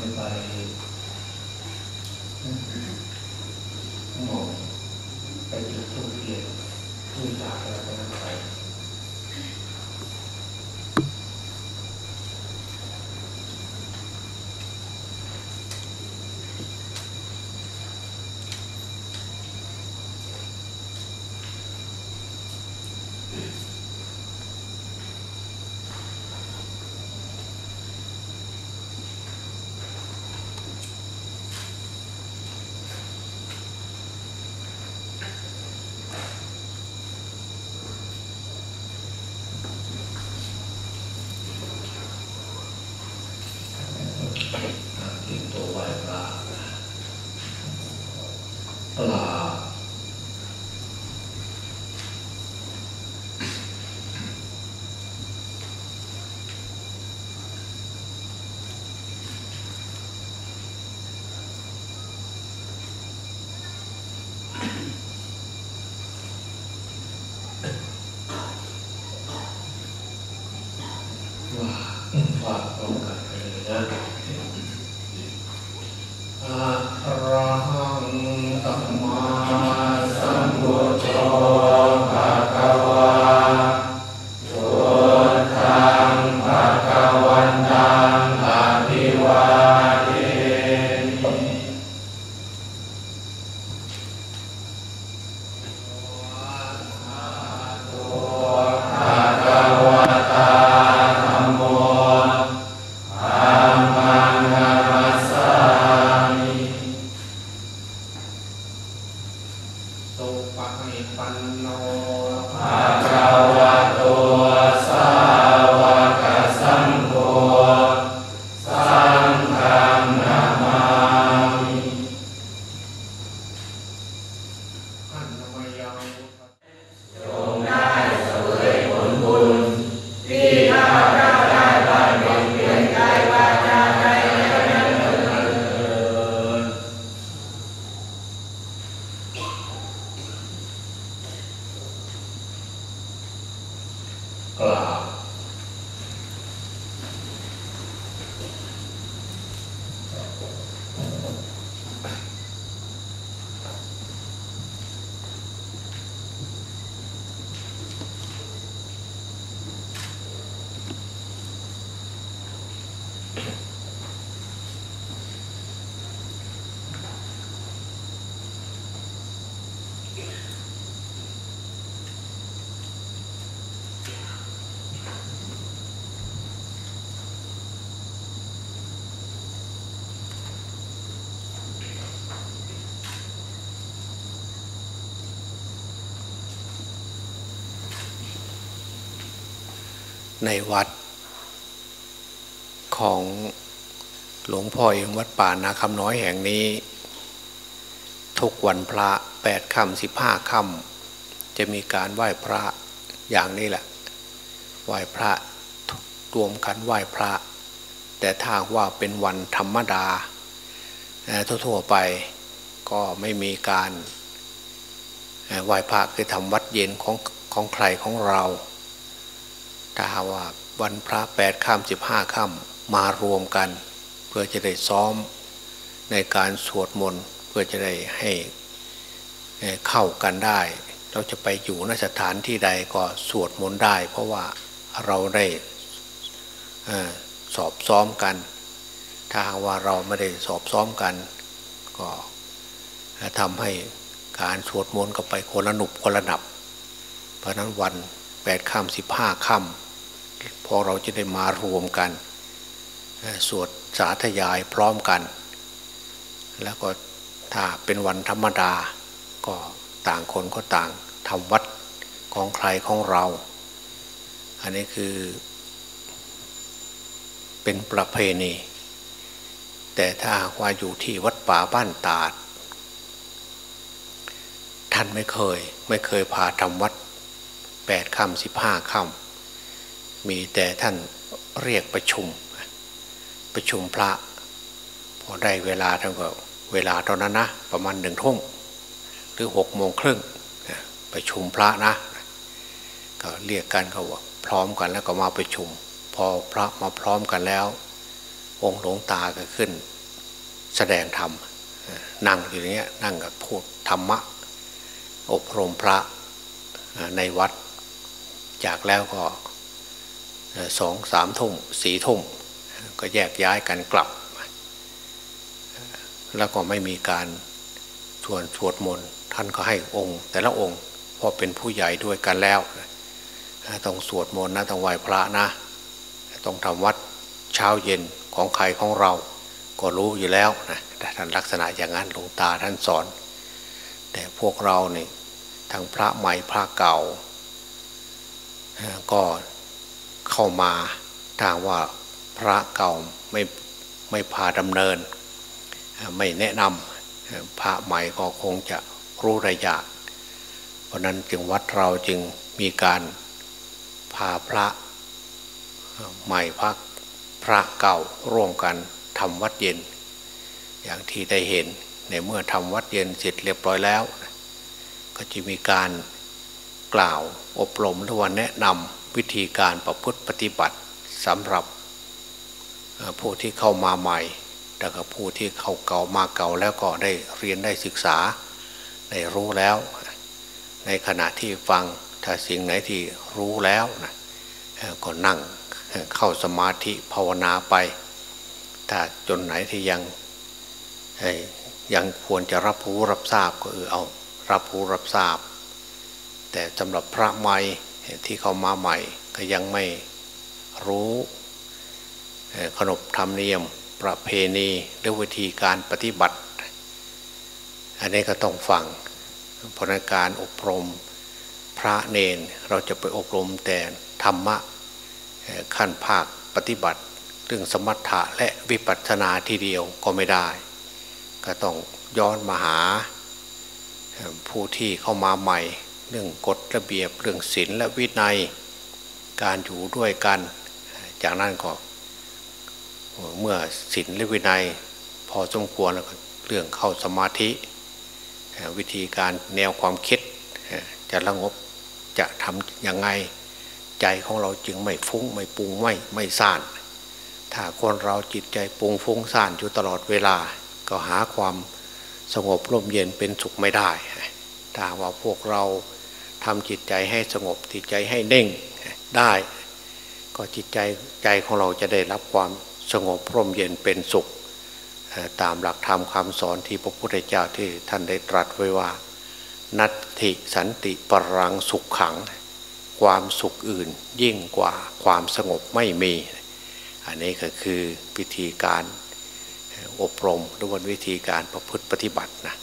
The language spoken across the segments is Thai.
นี้ไปหมอไปจุดทูบเทียนทูบจากอะไรก็นั่นไป ที่ตัวไหวปลา ป ในวัด ของหลวงพ่อเองวัดป่านาคำน้อยแห่งนี้ ทุกวันพระแปดค่ำสิบห้าค่ำจะมีการไหว้พระอย่างนี้แหละ ไหว้พระรวมกันไหว้พระ แต่ถ้าว่าเป็นวันธรรมดาทั่วๆไปก็ไม่มีการไหว้พระคือทำวัดเย็นของของใครของเรา ถ้าว่าวันพระแปดค่ำสิบห้าค่ำมารวมกัน เพื่อจะได้ซ้อมในการสวดมนต์เพื่อจะได้ให้เข้ากันได้ เราจะไปอยู่นสถานที่ใดก็สวดมนต์ได้ เพราะว่าเราได้สอบซ้อมกัน ถ้าว่าเราไม่ได้สอบซ้อมกัน ก็ทำให้การสวดมนต์ก็ไปคนละหนุบคนละหนับ เพราะฉะนั้นวันแปดค่ำสิบห้าค่ำ พอเราจะได้มารวมกัน สวดสาธยายพร้อมกัน แล้วก็ถ้าเป็นวันธรรมดา ก็ต่างคนก็ต่างทำวัดของใครของเรา อันนี้คือเป็นประเพณี แต่ถ้าว่าอยู่ที่วัดป่าบ้านตาด ท่านไม่เคยไม่เคยพาทำวัดแปดค่ำสิบห้าค่ำ มีแต่ท่านเรียกประชุม ประชุมพระ พอได้เวลาท่านก็เวลาตอนนั้นนะ ประมาณหนึ่งทุ่มหรือหกโมงครึ่งประชุมพระนะ ก็เรียกกันเขาว่าพร้อมกันแล้วก็มาประชุม พอพระมาพร้อมกันแล้ว องค์หลวงตาก็ขึ้น แสดงธรรมนั่งอยู่อย่างเงี้ยนั่งกับพูดธรรมะ อบรมพระในวัด จากแล้วก็ สองสามทุ่มสี่ทุ่มก็แยกย้ายกันกลับ แล้วก็ไม่มีการชวนสวดมนต์ท่านก็ให้องค์ แต่ละองค์พอเป็นผู้ใหญ่ด้วยกันแล้วต้องสวดมนต์นะต้องไหว้พระนะต้องทำวัดเช้าเย็นของใครของเรา ก็รู้อยู่แล้วนะแต่ท่านลักษณะอย่างนั้นหลวงตาท่านสอน แต่พวกเราเนี่ยทั้งพระใหม่พระเก่าก็ เข้ามาทางว่าพระเก่าไม่ไม่พาดำเนิน ไม่แนะนำพระใหม่ก็คงจะรู้ระยะ เพราะนั้นจึงวัดเราจึงมีการพาพระใหม่พระพระเก่าร่วมกันทำวัดเย็น อย่างที่ได้เห็นในเมื่อทำวัดเย็นเสร็จเรียบร้อยแล้ว ก็จะมีการกล่าวอบรมหรือว่าแนะนำ วิธีการประพฤติปฏิบัติสำหรับผู้ที่เข้ามาใหม่แต่กับผู้ที่เข้าเก่ามาเก่าแล้วก็ได้เรียนได้ศึกษาได้รู้แล้ว ในขณะที่ฟังถ้าสิ่งไหนที่รู้แล้วนะก็นั่งเข้าสมาธิภาวนาไป ถ้าจนไหนที่ยังยังควรจะรับรู้รับทราบก็เออเอา รับรู้รับทราบ แต่สำหรับพระใหม่ ที่เข้ามาใหม่ก็ยังไม่รู้ขนบธรรมเนียม ประเพณีหรือวิธีการปฏิบัติ อันนี้ก็ต้องฟังพนักการอบรมพระเนนเราจะไปอบรมแต่ธรรมะขั้นภาคปฏิบัติ เรื่องสมถะและวิปัสสนาทีเดียวก็ไม่ได้ ก็ต้องย้อนมาหาผู้ที่เข้ามาใหม่ เรื่องกฎระเบียบเรื่องศีลและวินัย การอยู่ด้วยกัน จากนั้นก็เมื่อศีลและวินัย พอสมควรแล้วเรื่องเข้าสมาธิ วิธีการแนวความคิดจะระงบจะทำยังไงใจของเราจึงไม่ฟุ้งไม่ปุงไม่ไม่ซ่าน ถ้าคนเราจิตใจปุงฟุ้งซ่านอยู่ตลอดเวลา ก็หาความสงบร่มเย็นเป็นสุขไม่ได้ ถ้าว่าพวกเรา ทำจิตใจให้สงบจิตใจให้เน่งได้ ก็จิตใจใจของเราจะได้รับความสงบร่มเย็นเป็นสุข ตามหลักธรรมคำสอนที่พระพุทธเจ้าที่ท่านได้ตรัสไว้ว่า นัตถิสันติปรังสุขขัง ความสุขอื่นยิ่งกว่าความสงบไม่มี อันนี้ก็คือวิธีการอบรมหรือว่าวิธีการประพฤติปฏิบัตินะ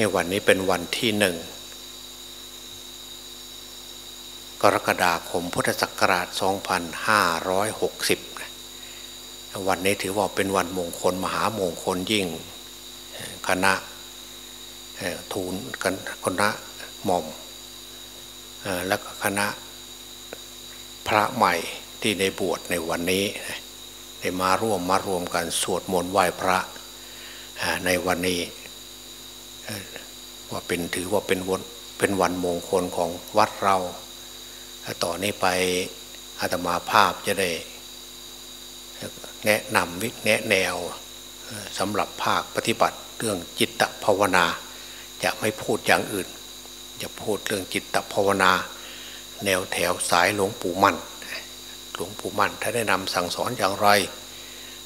ในวันนี้เป็นวันที่หนึ่งกรกฎาคมพุทธศักราช 2560 วันนี้ถือว่าเป็นวันมงคลมหามงคลยิ่ง คณะทูลกันคณะหม่อม และก็คณะพระใหม่ที่ในบวชในวันนี้ ได้มาร่วมมารวมกันสวดมนต์ไหว้พระในวันนี้ ว่าเป็นถือว่าเป็นวันเป็นวันมงคลของวัดเรา ต่อนนี้ไปอาตมาภาพจะได้แนะนำวิแนะแนวสำหรับภาคปฏิบัติเรื่องจิตภาวนา จะไม่พูดอย่างอื่น จะพูดเรื่องจิตภาวนา แนวแถวสายหลวงปู่มั่น หลวงปู่มั่นถ้าได้นำสั่งสอนอย่างไร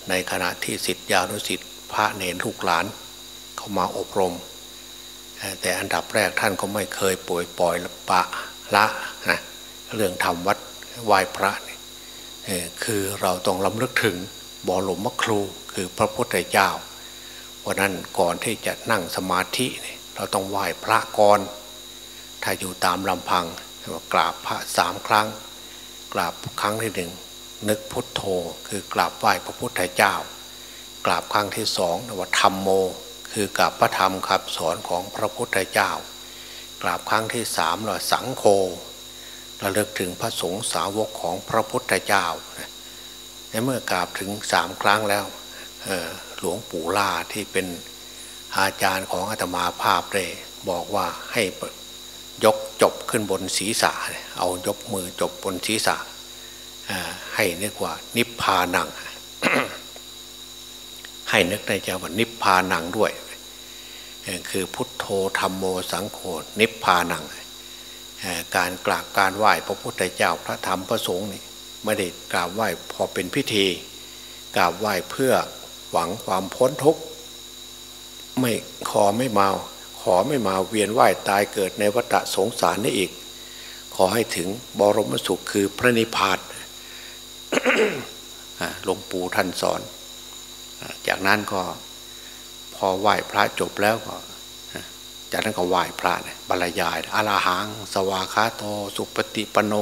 ในขณะที่สิทธิานุสิทธิพระเนรลูกหลาน เข้ามาอบรม แต่อันดับแรกท่านก็ไม่เคยป่วยปล่อยปะละนะเรื่องทำวัดไหว้พระนี่คือเราต้องลำลึกถึงบอหลวงมครูคือพระพุทธเจ้าเพราะนั้นก่อนที่จะนั่งสมาธินี่เราต้องไหว้พระก่อน ถ้าอยู่ตามลำพังกราบพระสามครั้ง กราบครั้งที่หนึ่งนึกพุทโธคือกราบไหว้พระพุทธเจ้า กราบครั้งที่สองว่าธรรมโม คือกราบพระธรรมครับสอนของพระพุทธเจ้ากราบครั้งที่สามว่าสังโฆระลึกถึงพระสงฆ์สาวกของพระพุทธเจ้าในเมื่อกราบถึงสามครั้งแล้วหลวงปู่ล่าที่เป็นอาจารย์ของอาตมาภาพเลยบอกว่าให้ยกจบขึ้นบนศีรษะเอายกมือจบบนศีรษะให้นึกว่านิพพานัง ให้นึกในใจว่านิพพานังด้วย คือพุทโธธรรมโมสังโฆนิพพานัง การกราบการไหว้พระพุทธเจ้าพระธรรมพระสงฆ์นี่ไม่ได้กราบไหว้พอเป็นพิธี กราบไหว้เพื่อหวังความพ้นทุกข์ไม่ขอไม่มาขอไม่มาเวียนว่ายตายเกิดในวัฏสงสารนี่อีก ขอให้ถึงบรมสุขคือพระนิพพานหลวงปู่ท่านสอน จากนั้นก็พอไหว้พระจบแล้วก็ จากนั้นก็ไหว้พระบรรยายอาลาหังสวาคาโต สุปฏิปโน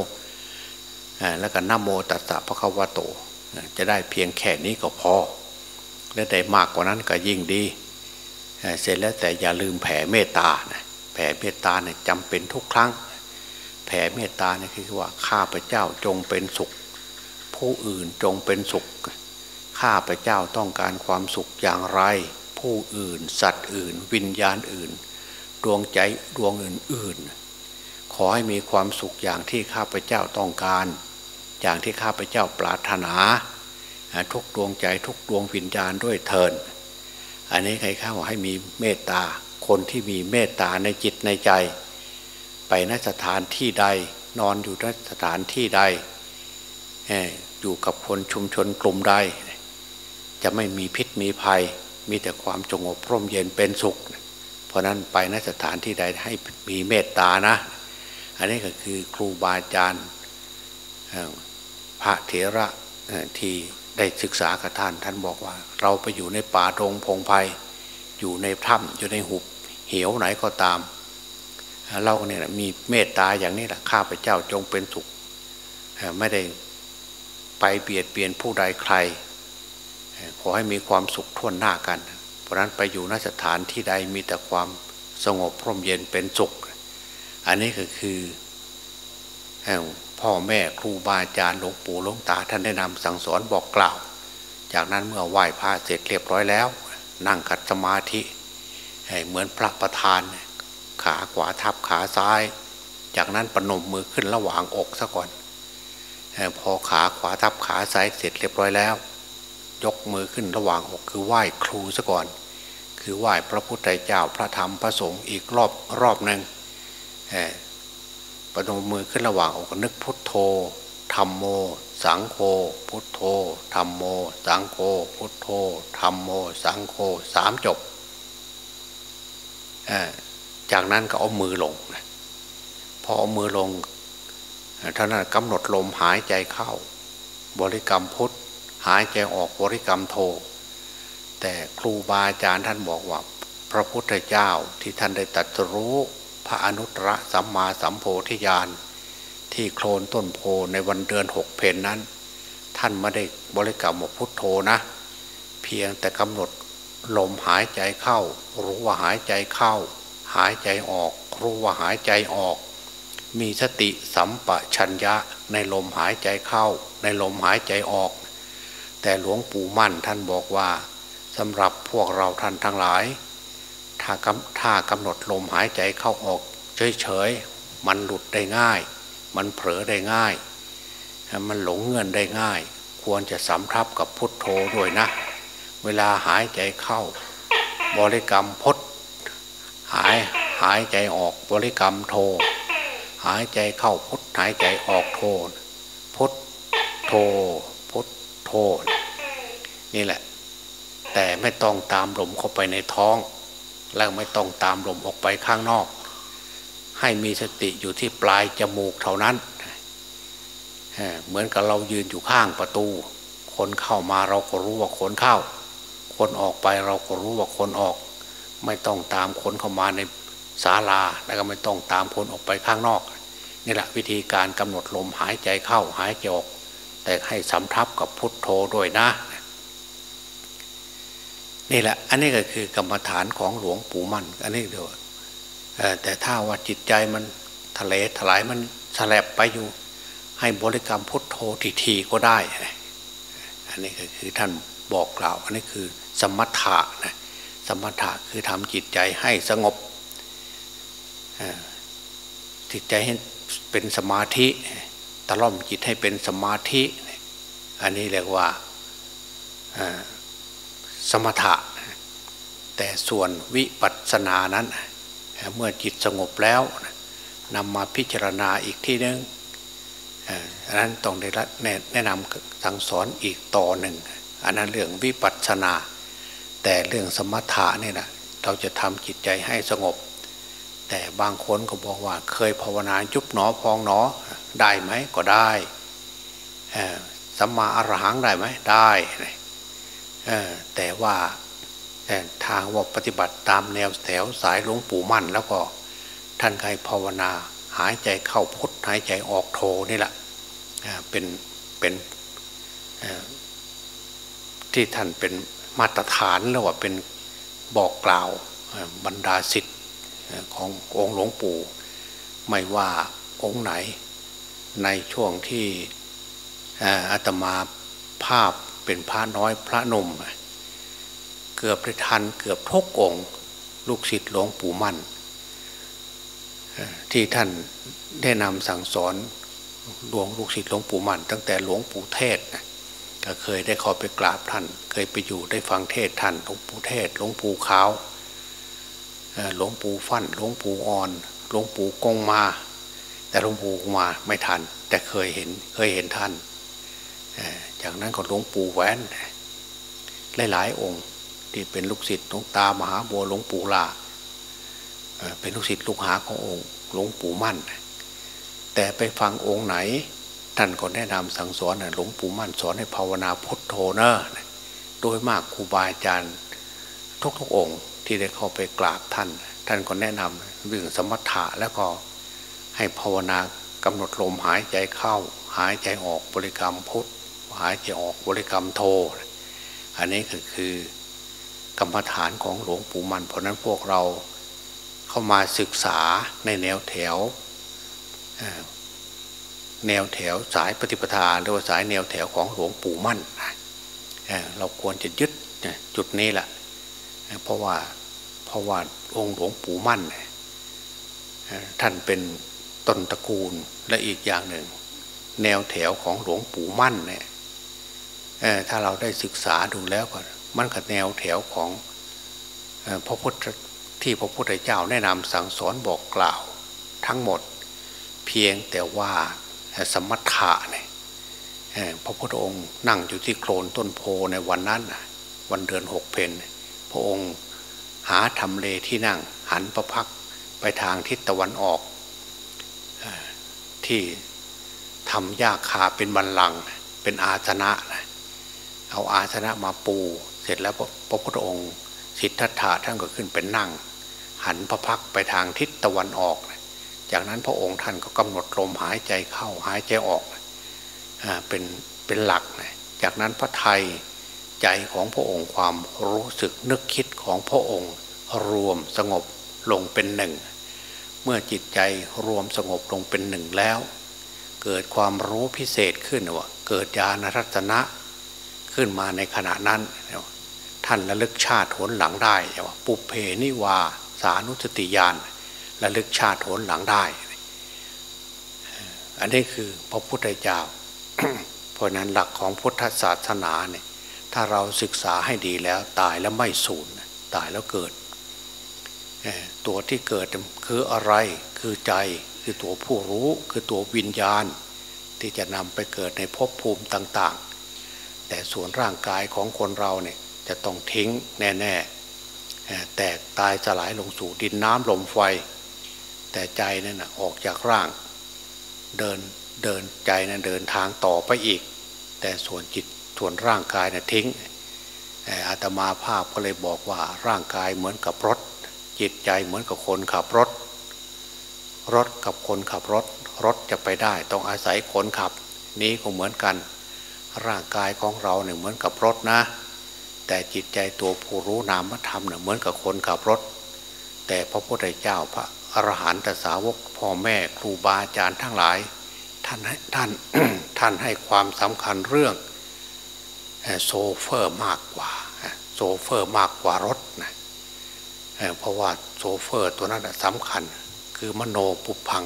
แล้วก็นโมตัสสะพระคัวโต จะได้เพียงแค่นี้ก็พอ และได้มากกว่านั้นก็ยิ่งดี เสร็จแล้วแต่อย่าลืมแผ่เมตตาแผ่เมตตาเนี่ยจำเป็นทุกครั้ง แผ่เมตตาเนี่ยคือว่าข้าพเจ้าจงเป็นสุข ผู้อื่นจงเป็นสุข ข้าพเจ้าต้องการความสุขอย่างไร ผู้อื่น สัตว์อื่น วิญญาณอื่น ดวงใจดวงอื่นๆ ขอให้มีความสุขอย่างที่ข้าพเจ้าต้องการ อย่างที่ข้าพเจ้าปรารถนา ทุกดวงใจทุกดวงวิญญาณด้วยเทินอันนี้ใครข้าให้มีเมตตาคนที่มีเมตตาในจิตในใจ ไปนสถานที่ใดนอนอยู่นสถานที่ใดอยู่กับคนชุมชนกลุ่มใด จะไม่มีพิษมีภัย มีแต่ความจงบร่มเย็นเป็นสุข เพราะนั้นไปนสถานที่ใดให้มีเมตตานะ อันนี้ก็คือครูบาอาจารย์พระเถระที่ได้ศึกษากับท่านท่านบอกว่า เราไปอยู่ในป่าตรงพงไพ่อยู่ในถ้ำอยู่ในหุบเหวไหนก็ตาม เราเนี่ยมีเมตตาอย่างนี้แหละข้าพเจ้าจงเป็นสุขไม่ได้ไปเบียดเบียนผู้ใดใคร ขอให้มีความสุขท่วนหน้ากัน เพราะนั้นไปอยู่นสถานที่ใดมีแต่ความสงบพร่มเย็นเป็นสุข อันนี้ก็คือพ่อแม่ครูบาอาจารย์หลวงปู่หลวงตาท่านได้นำสั่งสอนบอกกล่าว จากนั้นเมื่อไหว้พระเสร็จเรียบร้อยแล้ว นั่งขัดสมาธิเหมือนพระประธาน ขาขวาทับขาซ้าย จากนั้นประนมมือขึ้นระหว่างอกซะก่อน พอขาขวาทับขาซ้ายเสร็จเรียบร้อยแล้ว ยกมือขึ้นระหว่างอกคือไหว้ครูซะก่อน คือไหว้พระพุทธเจ้าพระธรรมพระสงฆ์อีกรอบรอบหนึ่งประนมมือขึ้นระหว่างอกนึกพุทโธธรรมโม สังโฆพุทโธธรรมโม สังโฆพุทโธธรรมโม สังโฆสามจบจากนั้นก็เอามือลงพอเอามือลงท่านั้นกำหนดลมหายใจเข้า บริกรรมพุท หายใจออกบริกรรมโท แต่ครูบาอาจารย์ท่านบอกว่า พระพุทธเจ้าที่ท่านได้ตัดรู้พระอนุตตรสัมมาสัมโพธิญาณที่โคลนต้นโพในวันเดือนหกเพนนั้น ท่านไม่ได้บริกรรมพุทโธนะ เพียงแต่กำหนดลมหายใจเข้า รู้ว่าหายใจเข้า หายใจออก รู้ว่าหายใจออก มีสติสัมปชัญญะในลมหายใจเข้า ในลมหายใจออก แต่หลวงปู่มั่นท่านบอกว่าสำหรับพวกเราท่านทั้งหลาย ถ้ากำถ้ากำหนดลมหายใจเข้าออกเฉยๆมันหลุดได้ง่าย มันเผลอได้ง่าย มันหลงเงินได้ง่าย ควรจะสำทับกับพุทโธด้วยนะ เวลาหายใจเข้า บริกรรมพดหายหายใจออกบริกรรมโท หายใจเข้าพุทหายใจออกโทพุทโทพุท โทนี่แหละ แต่ไม่ต้องตามลมเข้าไปในท้อง แล้วไม่ต้องตามลมออกไปข้างนอก ให้มีสติอยู่ที่ปลายจมูกเท่านั้นเหมือนกับเรายืนอยู่ข้างประตู คนเข้ามาเราก็รู้ว่าคนเข้า คนออกไปเราก็รู้ว่าคนออก ไม่ต้องตามคนเข้ามาในศาลาแล้วก็ไม่ต้องตามคนออกไปข้างนอกนี่แหละวิธีการกำหนดลมหายใจเข้าหายใจออก แต่ให้สำทับกับพุทโธด้วยนะ นี่แหละ อันนี้ก็คือกรรมฐานของหลวงปู่มั่น อันนี้เดียวแต่ถ้าว่าจิตใจมันทะเลถลายมันสลบไปอยู่ ให้บริกรรมพุทโธทีๆก็ได้ อันนี้ก็คือท่านบอกกล่าว อันนี้คือสมถะนะสมถะคือทำจิตใจให้สงบจิตใจให้เป็นสมาธิ ตะล่อมจิตให้เป็นสมาธิ อันนี้เรียกว่าสมถะ แต่ส่วนวิปัสสนานั้น เมื่อจิตสงบแล้วนำมาพิจารณาอีกที่นึงอันนั้นต้องได้รับแนะนำสั่งสอนอีกต่อหนึ่ง อันนั้นเรื่องวิปัสสนา แต่เรื่องสมถะนี่นะเราจะทำจิตใจให้สงบ แต่บางคนก็บอกว่า เคยภาวนายุบหนอพองหนอได้ไหมก็ได้สัมมาอรหังได้ไหมได้แต่ว่าทางว่าปฏิบัติตามแนวแถวสายหลวงปู่มั่น แล้วก็ท่านใครภาวนา หายใจเข้าพุทหายใจออกโทนี่แหละเป็นเป็นที่ท่านเป็นมาตรฐานแล้วว่าเป็นบอกกล่าวบรรดาสิทธิ์ ขององค์หลวงปู่ ไม่ว่าองค์ไหน ในช่วงที่อาตมาภาพเป็นพระน้อยพระนม เกือบได้ทันเกือบทุกองค์ลูกศิษย์หลวงปู่มั่น ที่ท่านได้นำสั่งสอนหลวงลูกศิษย์หลวงปู่มั่น ตั้งแต่หลวงปู่เทศนะก็เคยได้ขอไปกราบท่าน เคยไปอยู่ได้ฟังเทศท่านหลวงปู่เทศหลวงปู่ขาว หลวงปู่ฟั่นหลวงปู่อ่อนหลวงปู่กงมา แต่หลวงปู่กงมาไม่ทัน แต่เคยเห็นเคยเห็นท่าน จากนั้นก็หลวงปู่แหวนหลายๆองค์ที่เป็นลูกศิษย์หลวงตามหาบัวหลวงปู่ลาเป็นลูกศิษย์ลูกหาขององค์หลวงปู่มั่น แต่ไปฟังองค์ไหนท่านก็แนะนำสั่งสอนหลวงปู่มั่นสอนให้ภาวนาพุทโธเนอะโดยมากครูบาอาจารย์ทุกๆองค์ ที่ได้เข้าไปกราบท่าน ท่านก็แนะนำเรื่องสมถะแล้วก็ให้ภาวนากำหนดลมหายใจเข้า หายใจออกบริกรรมพุทหายใจออกบริกรรมโท อันนี้ก็คือกรรมฐานของหลวงปู่มัน เพราะนั้นพวกเราเข้ามาศึกษาในแนวแถวแนวแถวสายปฏิปทาหรือว่าสายแนวแถวของหลวงปู่มั่นเราควรจะยึดจุดนี้แหละเพราะว่า เพราะว่าองค์หลวงปู่มั่นท่านเป็นต้นตระกูลและอีกอย่างหนึ่ง แนวแถวของหลวงปู่มั่นเนี่ยถ้าเราได้ศึกษาดูแล้วก็มันกับแนวแถวของพระพุทธที่พระพุทธเจ้าแนะนำสั่งสอนบอกกล่าวทั้งหมดเพียงแต่ว่าสมถะเนี่ยพระพุทธองค์นั่งอยู่ที่โคลนต้นโพในวันนั้นวันเดือนหกเพนพระองค์ หาทำเลที่นั่ง หันประพักไปทางทิศตะวันออก ที่ทำยาคาเป็นบันลัง เป็นอาสนะ เอาอาสนะมาปู เสร็จแล้วพระพุทธองค์ สิทธัตถะท่านก็ขึ้นเป็นนั่ง หันพระพักไปทางทิศตะวันออก จากนั้นพระองค์ท่านก็กำหนดลมหายใจเข้าหายใจออก เป็นเป็นหลัก จากนั้นพระไทย ใจของพระองค์ความรู้สึกนึกคิดของพระองค์ รวมสงบลงเป็นหนึ่ง เมื่อจิตใจรวมสงบลงเป็นหนึ่งแล้ว เกิดความรู้พิเศษขึ้นว่าเกิดญาณรัตนะขึ้นมาในขณะนั้น ท่านระลึกชาติโหนหลังได้ว่าปุเพนิวาสานุสติญาณระลึกชาติโหนหลังได้ อันนี้คือพระพุทธเจ้า เพราะนั้นหลักของพุทธศาสนาเนี่ย ถ้าเราศึกษาให้ดีแล้วตายแล้วไม่สูญตายแล้วเกิด ตัวที่เกิดคืออะไรคือใจคือตัวผู้รู้คือตัววิญญาณ ที่จะนำไปเกิดในภพภูมิต่าง ๆ แต่ส่วนร่างกายของคนเราเนี่ยจะต้องทิ้งแน่ๆ แตกตายสลายลงสู่ดินน้ำลมไฟ แต่ใจนั่นนะออกจากร่าง เดินเดินใจนั่นเดินทางต่อไปอีก แต่ส่วนจิต ส่วนร่างกายนะ่ะทิ้งอาตมาภาพก็เลยบอกว่าร่างกายเหมือนกับรถ จิตใจเหมือนกับคนขับรถ รถกับคนขับรถ รถจะไปได้ต้องอาศัยคนขับ นี้ก็เหมือนกัน ร่างกายของเราเนี่ยเหมือนกับรถนะ แต่จิตใจตัวผู้รู้นามธรรมเนี่ยเหมือนกับคนขับรถ แต่พระพุทธเจ้าพระอรหันตสาวกพ่อแม่ครูบาอาจารย์ทั้งหลาย ท่านท่านท่านให้ความสำคัญเรื่อง โซเฟอร์มากกว่าโซเฟอร์มากกว่ารถนะเพราะว่าโซเฟอร์ตัวนั้นสำคัญคือมโนปุพัง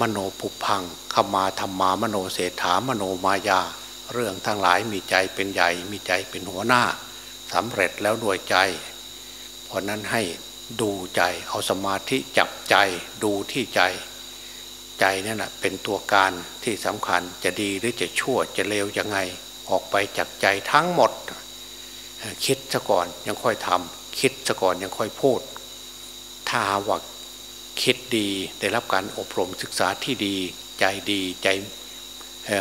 มโนปุพังขมาธรรมามโนเศรษฐามโนมายา เรื่องทั้งหลายมีใจเป็นใหญ่มีใจเป็นหัวหน้าสำเร็จแล้วด้วยใจ เพราะนั้นให้ดูใจเอาสมาธิจับใจดูที่ใจ ใจนั่นแหะเป็นตัวการที่สำคัญจะดีหรือจะชั่วจะเลวยังไง ออกไปจากใจทั้งหมด คิดซะก่อนยังค่อยทำคิดซะก่อนยังค่อยพูด ถ้าว่าคิดดีได้รับการอบรมศึกษาที่ดี ใจดีใจ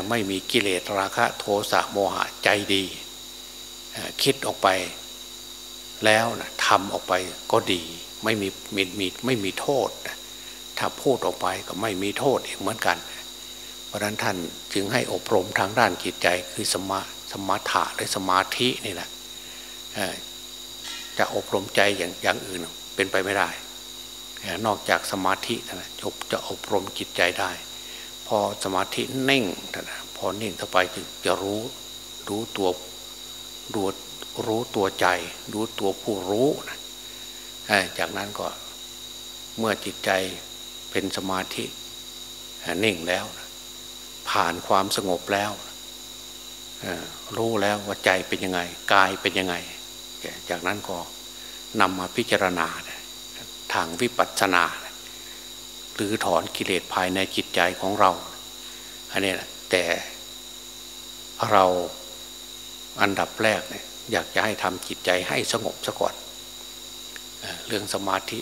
ไม่มีกิเลสราคะโทสะโมหะใจดี คิดออกไปแล้วนะทำออกไปก็ดีไม่มีมีมีไม่มีโทษ ถ้าพูดออกไปก็ไม่มีโทษอีกเหมือนกันเพราะนั้นท่านจึงให้อบรมทางด้านจิตใจคือสมาสมาถะหรือสมาธินี่แหละจะอบรมใจอย่างอย่างอื่นเป็นไปไม่ได้ นอกจากสมาธินะจบจะอบรมจิตใจได้ พอสมาธินิ่งนะพอนิ่งเข้าไปจึงจะรู้รู้ตัวดูรู้ตัวใจ รู้ตัวผู้รู้นะจากนั้นก็เมื่อจิตใจเป็นสมาธินิ่งแล้ว ผ่านความสงบแล้วรู้แล้วว่าใจเป็นยังไงกายเป็นยังไง จากนั้นก็นำมาพิจารณาทางวิปัสสนาหรือถอนกิเลสภายในจิตใจของเราอันนี้แหละแต่เราอันดับแรกเนี่ยอยากจะให้ทำจิตใจให้สงบซะก่อนเรื่องสมาธิ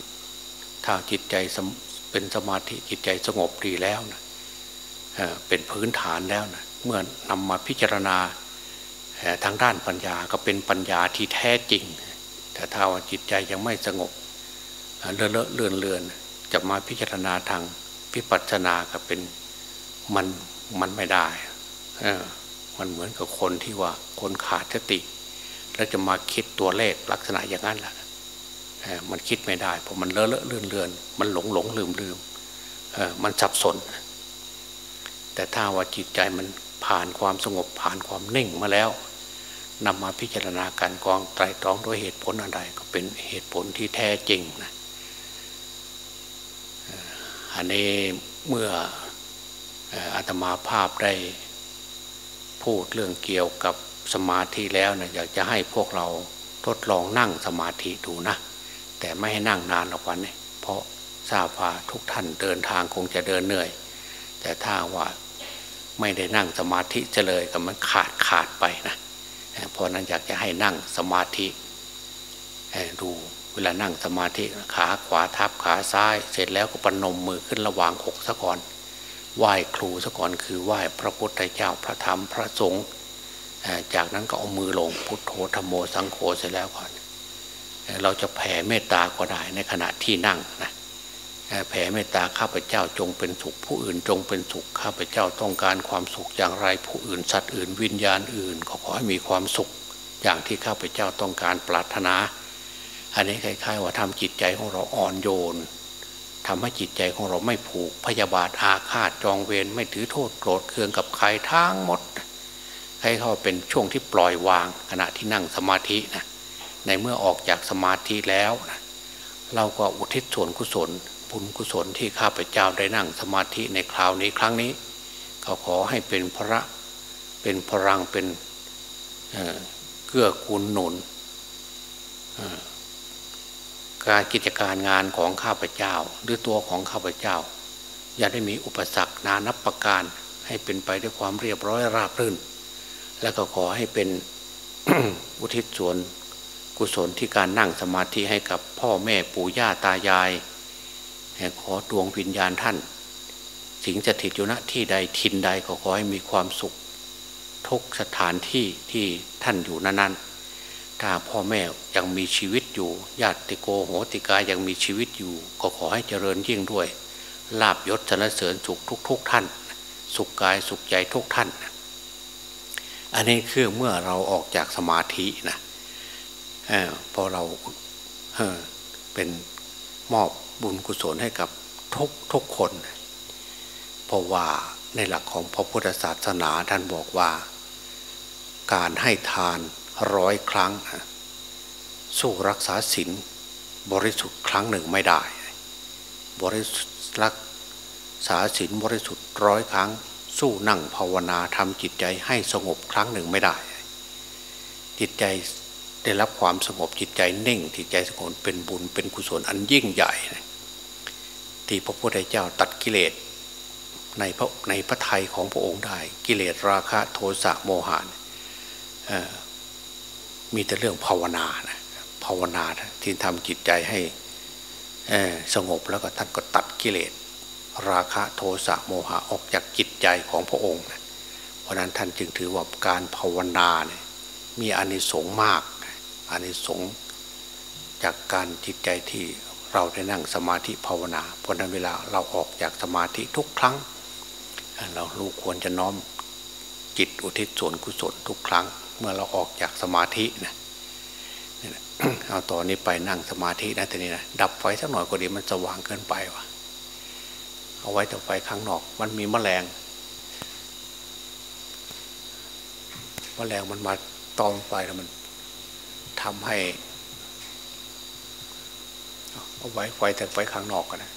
ถ้าจิตใจเป็นสมาธิจิตใจสงบดีแล้วนะ เป็นพื้นฐานแล้วนะเมื่อนำมาพิจารณาทางด้านปัญญาก็เป็นปัญญาที่แท้จริง แต่ถ้าว่าจิตใจยังไม่สงบเลอะเลอะเลือนเลือนจะมาพิจารณาทางพิปัสนาก็เป็นมันมันไม่ได้มันเหมือนกับคนที่ว่าคนขาดสติ แล้วจะมาคิดตัวเลขลักษณะอย่างนั้นแหละมันคิดไม่ได้เพราะมันเลอะเลอะเลือนเลือนมันหลงหลงลืมลืมมันสับสน แต่ถ้าว่าจิตใจมันผ่านความสงบผ่านความนิ่งมาแล้วนำมาพิจารณาการกองไตรตรองด้วยเหตุผลอะไรก็เป็นเหตุผลที่แท้จริงนะอันนี้เมื่ออาตมาภาพได้พูดเรื่องเกี่ยวกับสมาธิแล้วนะอยากจะให้พวกเราทดลองนั่งสมาธิดูนะ แต่ไม่ให้นั่งนานหรอกวันนี้เพราะทราบว่าทุกท่านเดินทางคงจะเดินเหนื่อย แต่ถ้าว่า ไม่ได้นั่งสมาธิจะเลยก็มันขาดขาดไปนะเพราะนั้นอยากจะให้นั่งสมาธิดูเวลานั่งสมาธิขาขวาทับขาซ้าย เสร็จแล้วก็ปนมมือขึ้นระหว่างอกซะก่อนไหว้ครูซะก่อนคือไหว้พระพุทธเจ้าพระธรรมพระสงฆ์จากนั้นก็เอามือลงพุทโธธรรมโมสังโฆเสร็จแล้วก่อน เราจะแผ่เมตตาก็ได้ในขณะที่นั่งนะ แผ่เมตตาข้าพเจ้าจงเป็นสุขผู้อื่นจงเป็นสุขข้าพเจ้าต้องการความสุขอย่างไรผู้อื่นสัตว์อื่น วิญญาณอื่นขอให้มีความสุข อย่างที่ข้าพเจ้าต้องการปรารถนา อันนี้คล้ายๆ ว่าทำจิตใจของเราอ่อนโยนทำให้จิตใจของเราไม่ผูกพยาบาทอาฆาตจองเวรไม่ถือโทษโกรธเคืองกับใครทั้งหมด ให้เขาเป็นช่วงที่ปล่อยวาง ขณะที่นั่งสมาธินะในเมื่อออกจากสมาธิแล้วนะเราก็อุทิศส่วนกุศล บุญกุศลที่ข้าพเจ้าได้นั่งสมาธิในคราวนี้ครั้งนี้เขาขอให้เป็นพระเป็นพลังเป็นเกื้อกูลหนุนการกิจการงานของข้าพเจ้า หรือตัวของข้าพเจ้า อย่าได้มีอุปสรรคนานับประการให้เป็นไปด้วยความเรียบร้อยราบรื่น และก็ขอให้เป็นอุทิศส่วนกุศลที่การนั่งสมาธิให้กับพ่อแม่ปู่ย่าตายาย ขอดวงวิญญาณท่าน สิงสถิตอยู่ณที่ใดทินใดขอขอให้มีความสุข ทุกสถานที่ที่ท่านอยู่นั้นถ้าพ่อแม่ยังมีชีวิตอยู่ญาติโกโหติกายังมีชีวิตอยู่ ก็ขอให้เจริญยิ่งด้วย ลาบยศสรรเสริญสุขทุกทุกท่าน สุขกายสุขใจทุกท่าน อันนี้คือเมื่อเราออกจากสมาธินะพอเราเป็นมอบ บุญกุศลให้กับทุกทุกคน เพราะว่าในหลักของพระพุทธศาสนาท่านบอกว่า การให้ทานร้อยครั้ง สู้รักษาศีลบริสุทธิ์ครั้งหนึ่งไม่ได้ บริสุทธิ์รักษาศีลบริสุทธิ์ร้อยครั้ง สู้นั่งภาวนาทำจิตใจให้สงบครั้งหนึ่งไม่ได้ จิตใจ ได้รับความสงบจิตใจเน่งจิตใจสงบเป็นบุญเป็นกุศลอันยิ่งใหญ่ ที่พระพุทธเจ้าตัดกิเลสในพระในพระทัยของพระองค์ได้ กิเลสราคะโทสะโมหะมีแต่เรื่องภาวนานะภาวนาที่ทำจิตใจให้สงบแล้วก็ท่านก็ตัดกิเลสราคะโทสะโมหะออกจากจิตใจของพระองค์เพราะนั้นท่านจึงถือว่าการภาวนาเนี่ยมีอานิสงส์มาก อานิสงส์จากการจิตใจที่เราได้นั่งสมาธิภาวนาเพราะนั้นเวลาเราออกจากสมาธิทุกครั้ง เราลูกควรจะน้อมจิตอุทิศส่วนกุศลทุกครั้ง เมื่อเราออกจากสมาธินะเอาต่อนนี้ไปนั่งสมาธินะทีนี้นะดับไฟสักหน่อยก็ดีมันสว่างเกินไปวะเอาไว้แต่ไฟข้างนอก มันมีแมลงแมลงมันมาตอมไฟแล้วมัน ทำให้ เอาไว้ไฟแต่ไฟข้างนอกกันนะ